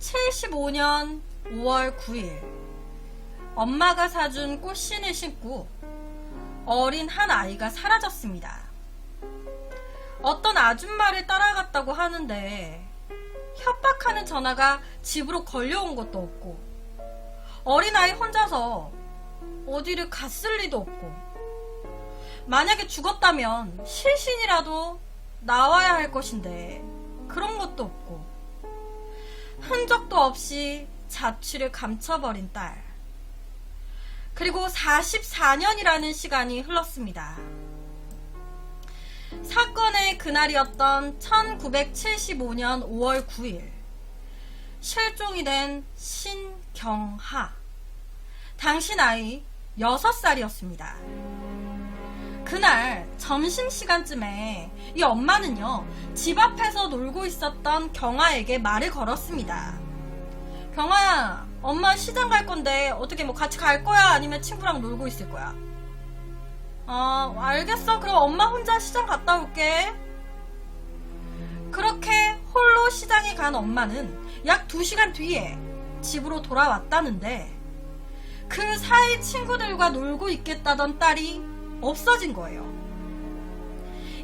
1975년 5월 9일 엄마가 사준 꽃신을 신고 어린 한 아이가 사라졌습니다. 어떤 아줌마를 따라갔다고 하는데 협박하는 전화가 집으로 걸려온 것도 없고 어린아이 혼자서 어디를 갔을 리도 없고 만약에 죽었다면 실신이라도 나와야 할 것인데 그런 것도 없고 흔적도 없이 자취를 감춰버린 딸. 그리고 44년이라는 시간이 흘렀습니다. 사건의 그날이었던 1975년 5월 9일. 실종이 된 신경하. 당시 나이 6살이었습니다. 그날 점심시간쯤에 이 엄마는요, 집 앞에서 놀고 있었던 경아에게 말을 걸었습니다. 경아야, 엄마 시장 갈 건데 어떻게 뭐 같이 갈 거야? 아니면 친구랑 놀고 있을 거야? 어, 알겠어. 그럼 엄마 혼자 시장 갔다 올게. 그렇게 홀로 시장에 간 엄마는 약 2시간 뒤에 집으로 돌아왔다는데 그 사이 친구들과 놀고 있겠다던 딸이 없어진 거예요.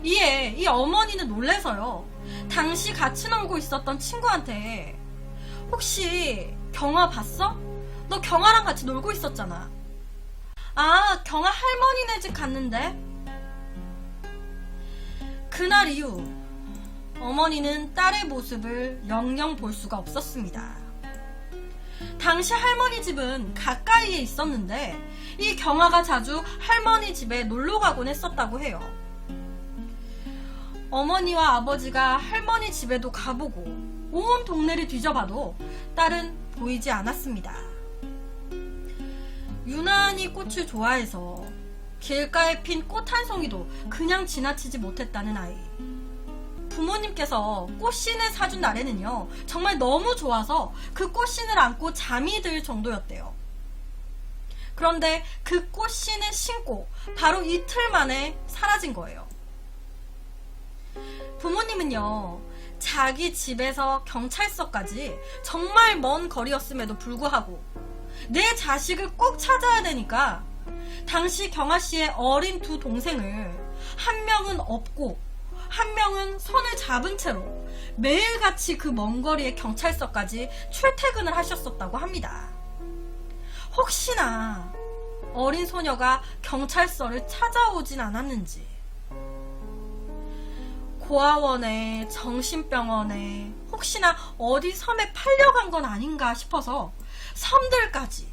이에 이 어머니는 놀래서요. 당시 같이 놀고 있었던 친구한테 혹시 경아 봤어? 너 경아랑 같이 놀고 있었잖아. 아, 경아 할머니네 집 갔는데? 그날 이후 어머니는 딸의 모습을 영영 볼 수가 없었습니다. 당시 할머니 집은 가까이에 있었는데 이 경아가 자주 할머니 집에 놀러 가곤 했었다고 해요. 어머니와 아버지가 할머니 집에도 가보고 온 동네를 뒤져봐도 딸은 보이지 않았습니다. 유난히 꽃을 좋아해서 길가에 핀 꽃 한 송이도 그냥 지나치지 못했다는 아이. 부모님께서 꽃신을 사준 날에는요, 정말 너무 좋아서 그 꽃신을 안고 잠이 들 정도였대요. 그런데 그 꽃신을 신고 바로 이틀 만에 사라진 거예요. 부모님은요, 자기 집에서 경찰서까지 정말 먼 거리였음에도 불구하고 내 자식을 꼭 찾아야 되니까 당시 경아 씨의 어린 두 동생을 한 명은 업고 한 명은 손을 잡은 채로 매일같이 그 먼 거리의 경찰서까지 출퇴근을 하셨었다고 합니다. 혹시나 어린 소녀가 경찰서를 찾아오진 않았는지 고아원에 정신병원에 혹시나 어디 섬에 팔려간 건 아닌가 싶어서 섬들까지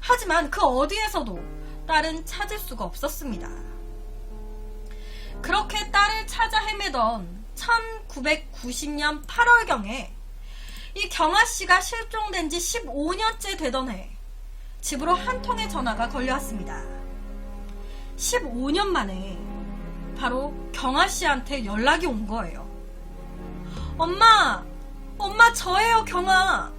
하지만 그 어디에서도 딸은 찾을 수가 없었습니다. 그렇게 딸을 찾아 헤매던 1990년 8월경에 이 경아 씨가 실종된 지 15년째 되던 해 집으로 한 통의 전화가 걸려왔습니다. 15년 만에 바로 경아 씨한테 연락이 온 거예요. 엄마, 엄마 저예요 경아.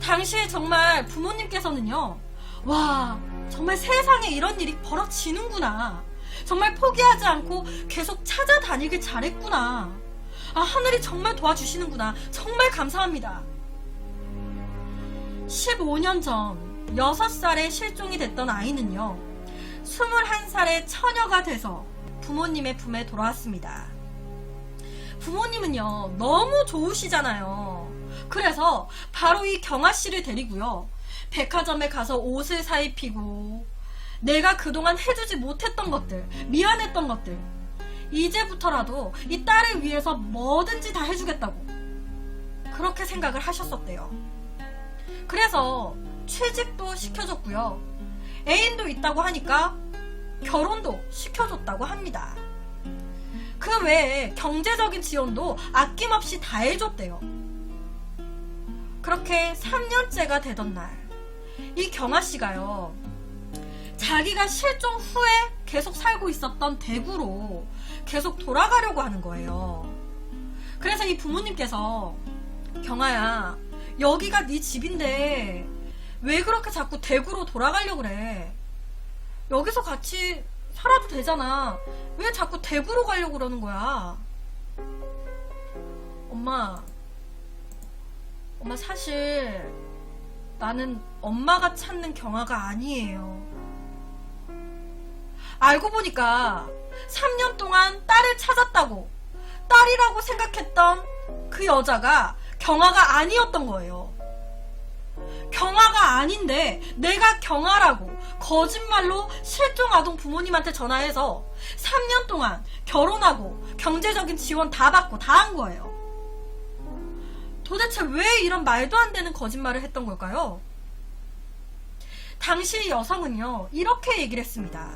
당시에 정말 부모님께서는요, 와, 정말 세상에 이런 일이 벌어지는구나. 정말 포기하지 않고 계속 찾아다니길 잘했구나. 아, 하늘이 정말 도와주시는구나. 정말 감사합니다. 15년 전 6살에 실종이 됐던 아이는요, 21살의 처녀가 돼서 부모님의 품에 돌아왔습니다. 부모님은요, 너무 좋으시잖아요. 그래서 바로 이 경아 씨를 데리고요, 백화점에 가서 옷을 사입히고, 내가 그동안 해주지 못했던 것들, 미안했던 것들, 이제부터라도 이 딸을 위해서 뭐든지 다 해주겠다고. 그렇게 생각을 하셨었대요. 그래서 취직도 시켜줬고요. 애인도 있다고 하니까 결혼도 시켜줬다고 합니다. 그 외에 경제적인 지원도 아낌없이 다 해줬대요. 그렇게 3년째가 되던 날, 이 경아 씨가요, 자기가 실종 후에 계속 살고 있었던 대구로 계속 돌아가려고 하는 거예요. 그래서 이 부모님께서 경아야 여기가 네 집인데 왜 그렇게 자꾸 대구로 돌아가려고 그래? 여기서 같이 살아도 되잖아. 왜 자꾸 대구로 가려고 그러는 거야? 엄마, 엄마 사실 나는 엄마가 찾는 경아가 아니에요. 알고 보니까 3년 동안 딸을 찾았다고 딸이라고 생각했던 그 여자가 경아가 아니었던 거예요. 경아가 아닌데 내가 경아라고 거짓말로 실종 아동 부모님한테 전화해서 3년 동안 결혼하고 경제적인 지원 다 받고 다 한 거예요. 도대체 왜 이런 말도 안 되는 거짓말을 했던 걸까요? 당시 여성은요, 이렇게 얘기를 했습니다.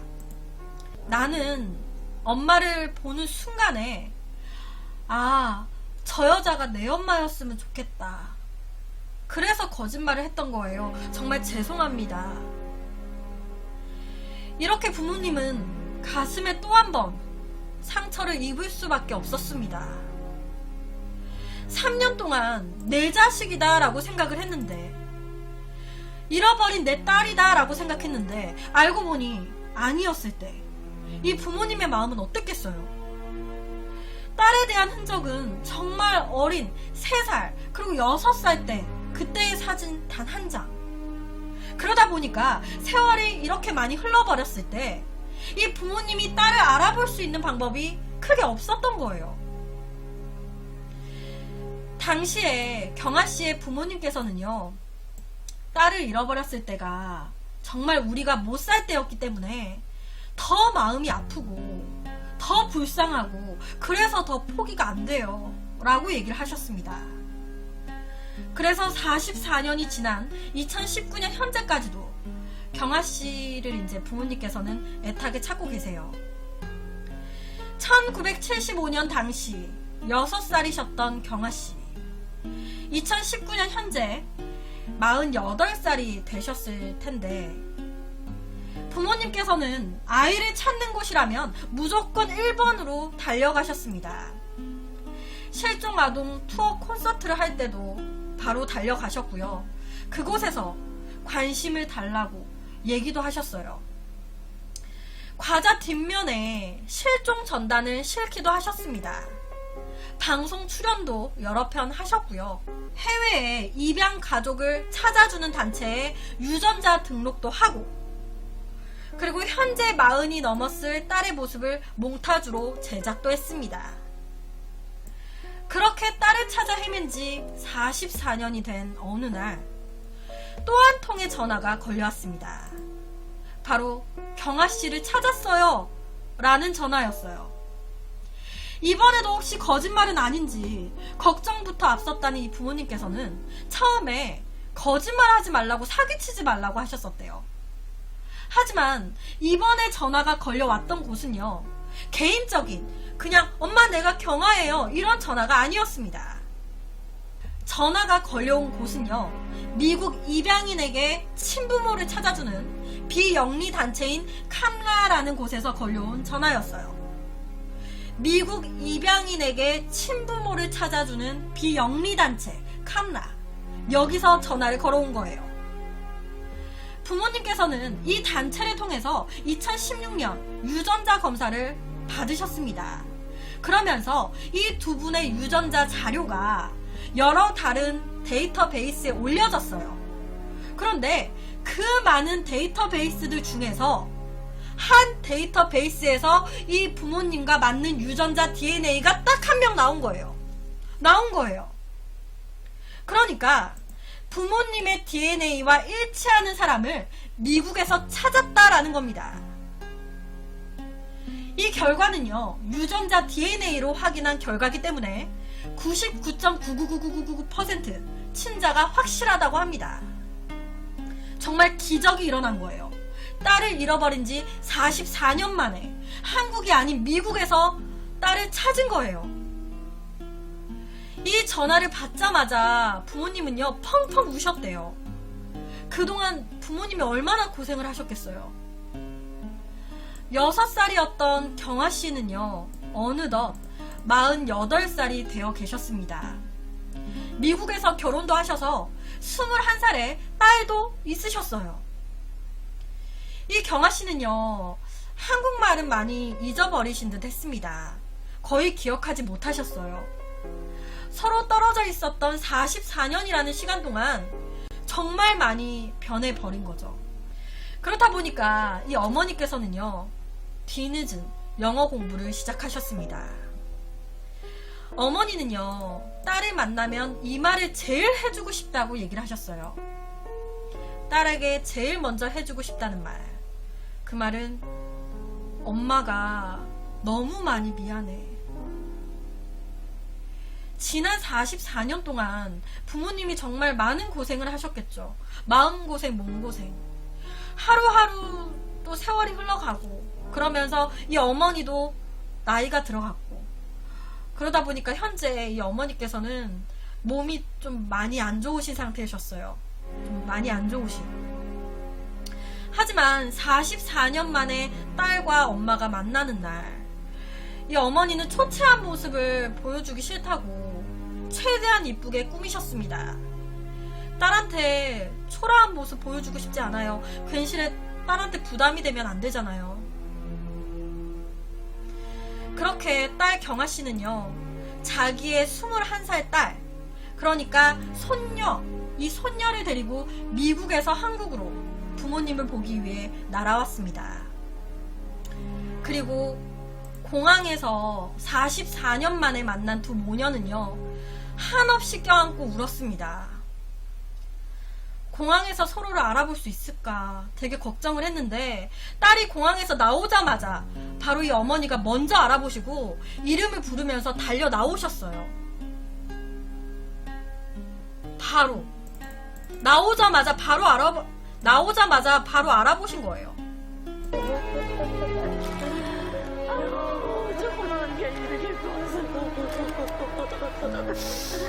나는 엄마를 보는 순간에, 아, 저 여자가 내 엄마였으면 좋겠다. 그래서 거짓말을 했던 거예요. 정말 죄송합니다. 이렇게 부모님은 가슴에 또 한 번 상처를 입을 수밖에 없었습니다. 3년 동안 내 자식이다라고 생각을 했는데, 잃어버린 내 딸이다라고 생각했는데, 알고 보니 아니었을 때, 이 부모님의 마음은 어땠겠어요? 딸에 대한 흔적은 정말 어린 3살, 그리고 6살 때, 그때의 사진 단 한 장. 그러다 보니까 세월이 이렇게 많이 흘러버렸을 때, 이 부모님이 딸을 알아볼 수 있는 방법이 크게 없었던 거예요. 당시에 경아 씨의 부모님께서는요, 딸을 잃어버렸을 때가 정말 우리가 못 살 때였기 때문에 더 마음이 아프고 더 불쌍하고 그래서 더 포기가 안 돼요. 라고 얘기를 하셨습니다. 그래서 44년이 지난 2019년 현재까지도 경아 씨를 이제 부모님께서는 애타게 찾고 계세요. 1975년 당시 6살이셨던 경아 씨. 2019년 현재 48살이 되셨을 텐데, 부모님께서는 아이를 찾는 곳이라면 무조건 1번으로 달려가셨습니다. 실종 아동 투어 콘서트를 할 때도 바로 달려가셨고요. 그곳에서 관심을 달라고 얘기도 하셨어요. 과자 뒷면에 실종 전단을 실기도 하셨습니다. 방송 출연도 여러 편 하셨고요. 해외에 입양 가족을 찾아주는 단체에 유전자 등록도 하고, 그리고 현재 마흔이 넘었을 딸의 모습을 몽타주로 제작도 했습니다. 그렇게 딸을 찾아 헤맨 지 44년이 된 어느 날, 또 한 통의 전화가 걸려왔습니다. 바로 경아 씨를 찾았어요. 라는 전화였어요. 이번에도 혹시 거짓말은 아닌지 걱정부터 앞섰다는 이 부모님께서는 처음에 거짓말하지 말라고 사기치지 말라고 하셨었대요. 하지만 이번에 전화가 걸려왔던 곳은요. 개인적인 그냥 엄마 내가 경아예요 이런 전화가 아니었습니다. 전화가 걸려온 곳은요. 미국 입양인에게 친부모를 찾아주는 비영리 단체인 캄라라는 곳에서 걸려온 전화였어요. 미국 입양인에게 친부모를 찾아주는 비영리 단체 캄라 여기서 전화를 걸어온 거예요. 부모님께서는 이 단체를 통해서 2016년 유전자 검사를 받으셨습니다. 그러면서 이 두 분의 유전자 자료가 여러 다른 데이터베이스에 올려졌어요. 그런데 그 많은 데이터베이스들 중에서 한 데이터베이스에서 이 부모님과 맞는 유전자 DNA가 딱 한 명 나온 거예요. 나온 거예요. 그러니까 부모님의 DNA와 일치하는 사람을 미국에서 찾았다라는 겁니다. 이 결과는요, 유전자 DNA로 확인한 결과기 때문에 99.9999999% 친자가 확실하다고 합니다. 정말 기적이 일어난 거예요. 딸을 잃어버린 지 44년 만에 한국이 아닌 미국에서 딸을 찾은 거예요. 이 전화를 받자마자 부모님은요, 펑펑 우셨대요. 그동안 부모님이 얼마나 고생을 하셨겠어요. 6살이었던 경아 씨는요, 어느덧 48살이 되어 계셨습니다. 미국에서 결혼도 하셔서 21살에 딸도 있으셨어요. 이 경아 씨는요, 한국말은 많이 잊어버리신 듯 했습니다. 거의 기억하지 못하셨어요. 서로 떨어져 있었던 44년이라는 시간 동안 정말 많이 변해버린 거죠. 그렇다 보니까 이 어머니께서는요, 뒤늦은 영어 공부를 시작하셨습니다. 어머니는요, 딸을 만나면 이 말을 제일 해주고 싶다고 얘기를 하셨어요. 딸에게 제일 먼저 해주고 싶다는 말. 그 말은 엄마가 너무 많이 미안해. 지난 44년 동안 부모님이 정말 많은 고생을 하셨겠죠. 마음고생, 몸고생. 하루하루 또 세월이 흘러가고, 그러면서 이 어머니도 나이가 들어갔고, 그러다 보니까 현재 이 어머니께서는 몸이 좀 많이 안 좋으신 상태셨어요. 좀 많이 안 좋으신. 하지만 44년 만에 딸과 엄마가 만나는 날, 이 어머니는 초췌한 모습을 보여주기 싫다고 최대한 이쁘게 꾸미셨습니다. 딸한테 초라한 모습 보여주고 싶지 않아요. 괜시에 딸한테 부담이 되면 안 되잖아요. 그렇게 딸 경아 씨는요, 자기의 21살 딸, 그러니까 손녀, 이 손녀를 데리고 미국에서 한국으로 부모님을 보기 위해 날아왔습니다. 그리고 공항에서 44년 만에 만난 두 모녀는요, 한없이 껴안고 울었습니다. 공항에서 서로를 알아볼 수 있을까 되게 걱정을 했는데 딸이 공항에서 나오자마자 바로 이 어머니가 먼저 알아보시고 이름을 부르면서 달려 나오셨어요. 바로 나오자마자 바로 알아 나오자마자 바로 알아보신 거예요. 수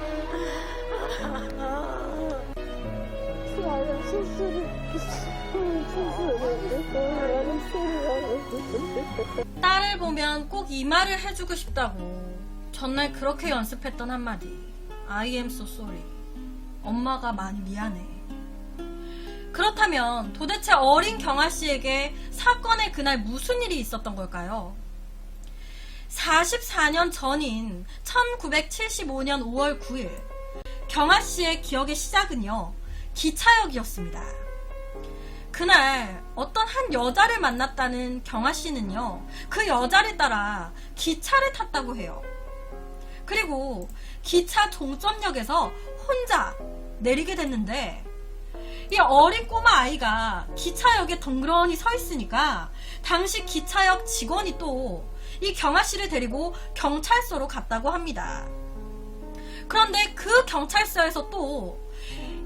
딸을 보면 꼭 이 말을 해주고 싶다고 전날 그렇게 연습했던 한마디 I am so sorry 엄마가 많이 미안해 그렇다면 도대체 어린 경아 씨에게 사건의 그날 무슨 일이 있었던 걸까요? 44년 전인 1975년 5월 9일 경아 씨의 기억의 시작은요 기차역이었습니다. 그날 어떤 한 여자를 만났다는 경아 씨는요, 그 여자를 따라 기차를 탔다고 해요. 그리고 기차 종점역에서 혼자 내리게 됐는데, 이 어린 꼬마 아이가 기차역에 덩그러니 서 있으니까, 당시 기차역 직원이 또 이 경아 씨를 데리고 경찰서로 갔다고 합니다. 그런데 그 경찰서에서 또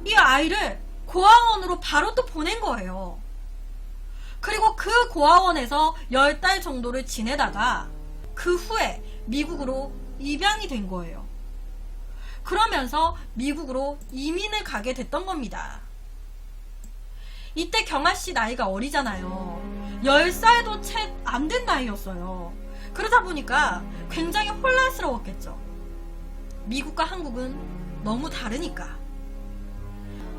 이 아이를 고아원으로 바로 또 보낸 거예요. 그리고 그 고아원에서 열달 정도를 지내다가 그 후에 미국으로 입양이 된 거예요. 그러면서 미국으로 이민을 가게 됐던 겁니다. 이때 경아 씨 나이가 어리잖아요. 10살도 채 안 된 나이였어요. 그러다 보니까 굉장히 혼란스러웠겠죠. 미국과 한국은 너무 다르니까.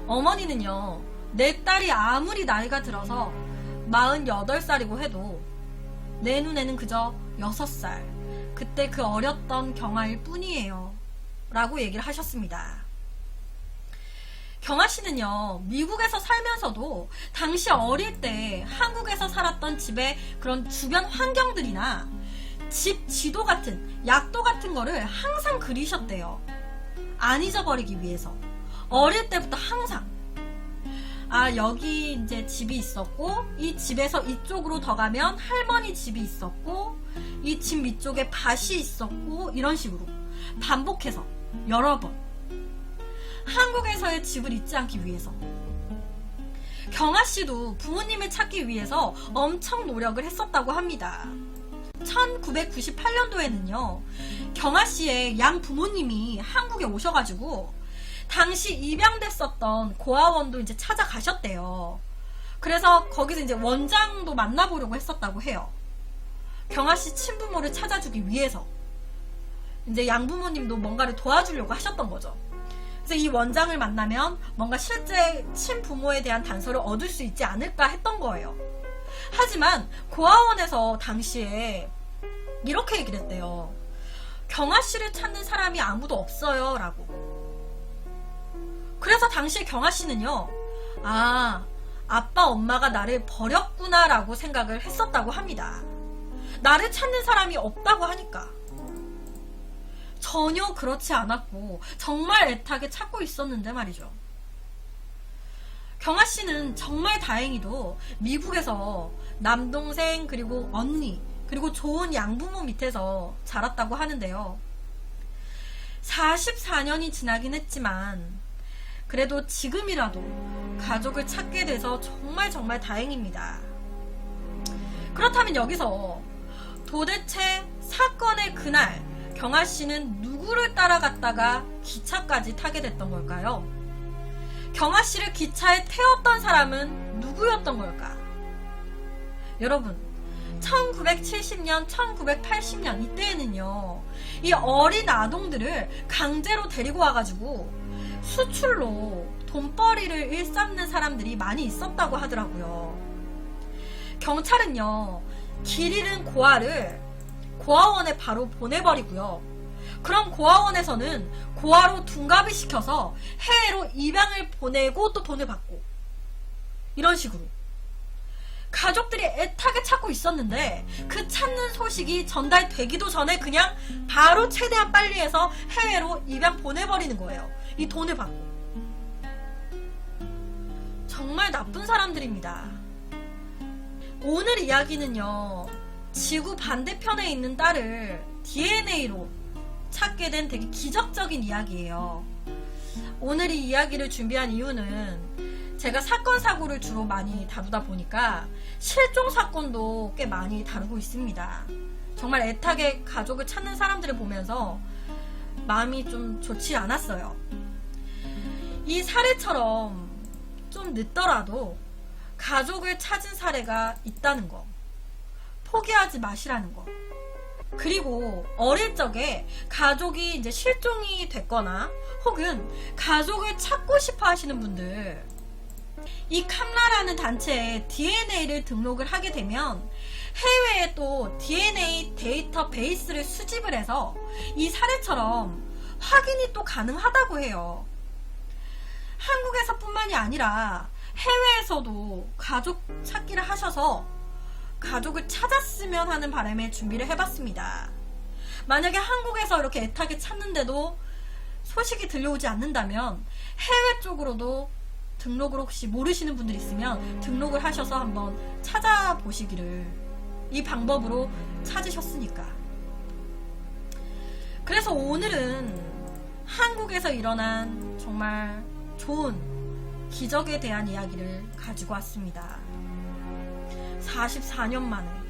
어머니는요, 내 딸이 아무리 나이가 들어서 48살이고 해도 내 눈에는 그저 6살, 그때 그 어렸던 경아일 뿐이에요. 라고 얘기를 하셨습니다. 경아 씨는요, 미국에서 살면서도 당시 어릴 때 한국에서 살았던 집의 그런 주변 환경들이나 집 지도 같은, 약도 같은 거를 항상 그리셨대요. 안 잊어버리기 위해서. 어릴 때부터 항상 아 여기 이제 집이 있었고 이 집에서 이쪽으로 더 가면 할머니 집이 있었고 이 집 밑쪽에 밭이 있었고 이런 식으로 반복해서 여러 번 한국에서의 집을 잊지 않기 위해서 경아 씨도 부모님을 찾기 위해서 엄청 노력을 했었다고 합니다. 1998년도에는요, 경아 씨의 양 부모님이 한국에 오셔가지고 당시 입양됐었던 고아원도 이제 찾아가셨대요. 그래서 거기서 이제 원장도 만나보려고 했었다고 해요. 경아 씨 친부모를 찾아주기 위해서. 이제 양부모님도 뭔가를 도와주려고 하셨던 거죠. 그래서 이 원장을 만나면 뭔가 실제 친부모에 대한 단서를 얻을 수 있지 않을까 했던 거예요. 하지만 고아원에서 당시에 이렇게 얘기를 했대요. 경아 씨를 찾는 사람이 아무도 없어요. 라고. 그래서 당시에 경아 씨는요, 아, 아빠, 엄마가 나를 버렸구나 라고 생각을 했었다고 합니다. 나를 찾는 사람이 없다고 하니까. 전혀 그렇지 않았고, 정말 애타게 찾고 있었는데 말이죠. 경아 씨는 정말 다행히도 미국에서 남동생, 그리고 언니, 그리고 좋은 양부모 밑에서 자랐다고 하는데요. 44년이 지나긴 했지만, 그래도 지금이라도 가족을 찾게 돼서 정말 정말 다행입니다. 그렇다면 여기서 도대체 사건의 그날 경아 씨는 누구를 따라갔다가 기차까지 타게 됐던 걸까요? 경아 씨를 기차에 태웠던 사람은 누구였던 걸까? 여러분, 1970년, 1980년 이때에는요, 이 어린 아동들을 강제로 데리고 와가지고 수출로 돈벌이를 일삼는 사람들이 많이 있었다고 하더라고요. 경찰은요, 길 잃은 고아를 고아원에 바로 보내버리고요. 그럼 고아원에서는 고아로 둔갑을 시켜서 해외로 입양을 보내고 또 돈을 받고 이런 식으로 가족들이 애타게 찾고 있었는데 그 찾는 소식이 전달되기도 전에 그냥 바로 최대한 빨리 해서 해외로 입양 보내버리는 거예요. 이 돈을 받고. 정말 나쁜 사람들입니다. 오늘 이야기는요, 지구 반대편에 있는 딸을 DNA로 찾게 된 되게 기적적인 이야기예요. 오늘 이 이야기를 준비한 이유는 제가 사건, 사고를 주로 많이 다루다 보니까 실종 사건도 꽤 많이 다루고 있습니다. 정말 애타게 가족을 찾는 사람들을 보면서 마음이 좀 좋지 않았어요. 이 사례처럼 좀 늦더라도 가족을 찾은 사례가 있다는 거. 포기하지 마시라는 거. 그리고 어릴 적에 가족이 이제 실종이 됐거나 혹은 가족을 찾고 싶어 하시는 분들 이 캄라라는 단체에 DNA를 등록을 하게 되면 해외에 또 DNA 데이터 베이스를 수집을 해서 이 사례처럼 확인이 또 가능하다고 해요. 한국에서뿐만이 아니라 해외에서도 가족 찾기를 하셔서 가족을 찾았으면 하는 바람에 준비를 해봤습니다. 만약에 한국에서 이렇게 애타게 찾는데도 소식이 들려오지 않는다면 해외 쪽으로도 등록을 혹시 모르시는 분들 있으면 등록을 하셔서 한번 찾아보시기를 이 방법으로 찾으셨으니까. 그래서 오늘은 한국에서 일어난 정말 좋은 기적에 대한 이야기를 가지고 왔습니다. 44년 만에